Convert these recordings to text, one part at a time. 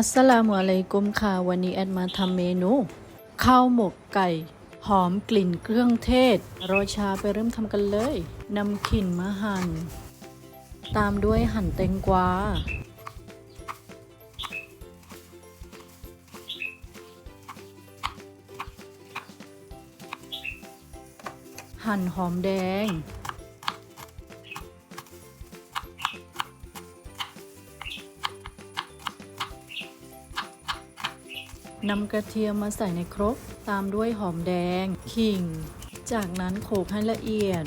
อัสลามุอะลัยกุมค่ะ วันนี้แอดมาทำเมนูข้าวหมกไก่ หอมกลิ่นเครื่องเทศ รอชาไปเริ่มทำกันเลยนำขินมาหัน่น ตามด้วยหั่นแตงกวา หั่นหอมแดง นำกระเทียมมาใส่ในครก ตามด้วยหอมแดง ขิง จากนั้นโขลกให้ละเอียด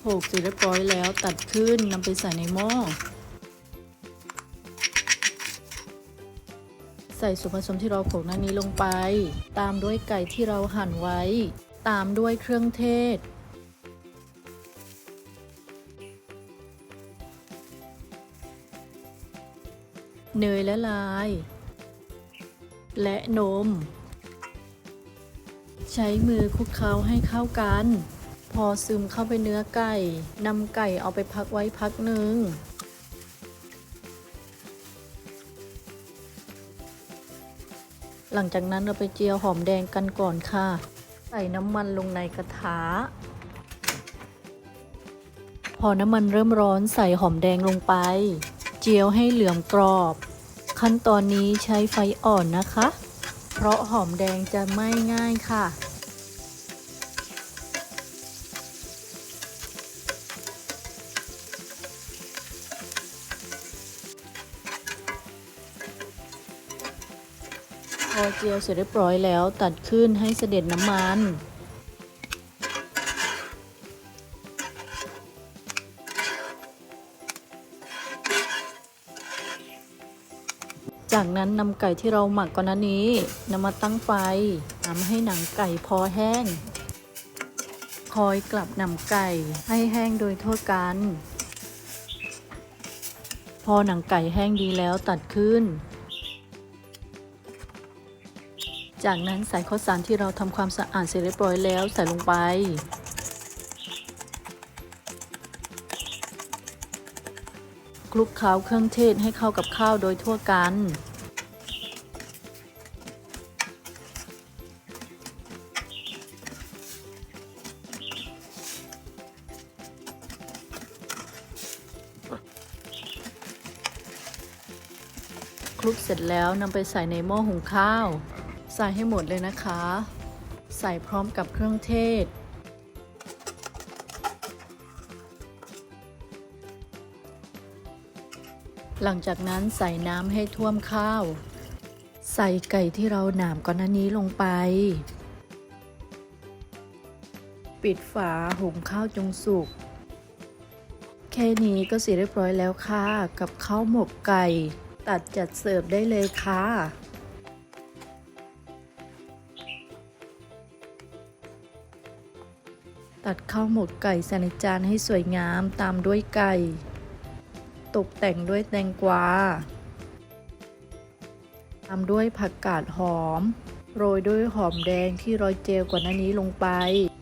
โขลกเสร็จเรียบร้อยแล้วตัดขึ้นนำไปใส่ในหม้อ ใส่ส่วนผสมที่เราโขลกนั้นนี้ลงไป ตามด้วยไก่ที่เราหั่นไว้ ตามด้วยเครื่องเทศ เนยและลาย และนม ใช้มือคลุกเคล้าให้เข้ากัน พอซึมเข้าไปเนื้อไก่นำไก่เอาไปพักไว้พักหนึ่งหลังจากนั้นเราไปเจียวหอมแดงกันก่อนค่ะ ใส่น้ำมันลงในกระทะ พอน้ำมันเริ่มร้อนใส่หอมแดงลงไป เจียวให้เหลืองกรอบ ขั้นตอนนี้ใช้ไฟอ่อนนะคะ เพราะหอมแดงจะไหม้ง่ายค่ะ อเจียวเสร็จเรียบร้อยแล้วตัดขึ้นให้เสด็จน้ำมันจากนั้นนำไก่ที่เราหมักก่อนหน้านี้นำมาตั้งไฟทำให้หนังไก่พอแห้ง คอยกลับนำไก่ให้แห้งโดยทั่วกัน พอหนังไก่แห้งดีแล้วตัดขึ้น จากนั้นใส่ข้าวสารที่เราทำความสะอาดเสร็จเรียบร้อยแล้วใส่ลงไป คลุกเคล้าเครื่องเทศให้เข้ากับข้าวโดยทั่วกัน คลุกเสร็จแล้วนำไปใส่ในหม้อหุงข้าว ใส่ให้หมดเลยนะคะ ใส่พร้อมกับเครื่องเทศ หลังจากนั้นใส่น้ำให้ท่วมข้าว ใส่ไก่ที่เราหนามก่อนหน้านี้ลงไป ปิดฝาหุงข้าวจงสุก แค่นี้ก็เสร็จเรียบร้อยแล้วค่ะ กับข้าวหมกไก่ ตัดจัดเสิร์ฟได้เลยค่ะ ตัดข้าวหมกไก่ใส่ในจานให้สวยงามตามด้วยไก่ ตกแต่งด้วยแตงกวา ตามด้วยผักกาดหอม โรยด้วยหอมแดงที่โรยเจลกว่านั้นนี้ลงไป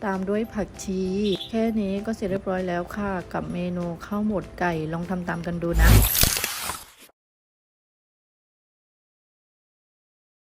ตามด้วยผักชี แค่นี้ก็เสร็จเรียบร้อยแล้วค่ะ กับเมนูข้าวหมกไก่ลองทำตามกันดูนะ